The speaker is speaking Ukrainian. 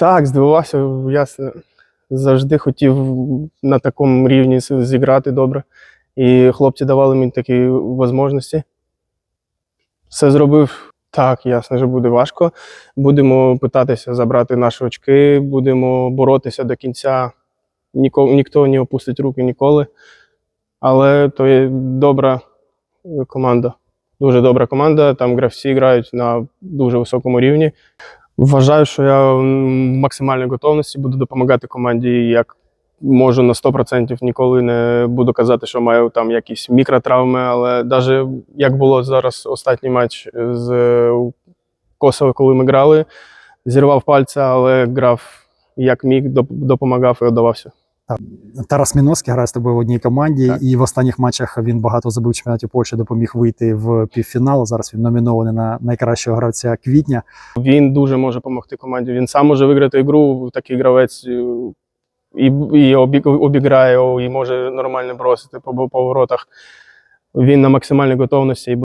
Так, здивувався, ясно. Завжди хотів на такому рівні зіграти добре. І хлопці давали мені такі можливості. Все зробив так, ясно, що буде важко. Будемо питатися забрати наші очки, будемо боротися до кінця. Ніко, ніхто не опустить руки ніколи. Але то є добра команда. Дуже добра команда. Там гравці грають на дуже високому рівні. Вважаю, що я в максимальній готовності буду допомагати команді як можу на 100%. Ніколи не буду казати, що маю там якісь мікротравми, але навіть як було зараз останній матч з е, Косово, коли ми грали, зірвав пальця, але грав як міг, доп- допомагав і віддавався. Тарас Міноський грає з тобою в одній команді, Так. і в останніх матчах він багато забив чемпіонаті Польщі, допоміг вийти в півфінал. Зараз він номінований на найкращого гравця квітня. Він дуже може допомогти команді. Він сам може виграти гру, такий гравець е, і, і обі- обіграє, і може нормально бросити по по воротах. Він на максимальній готовності.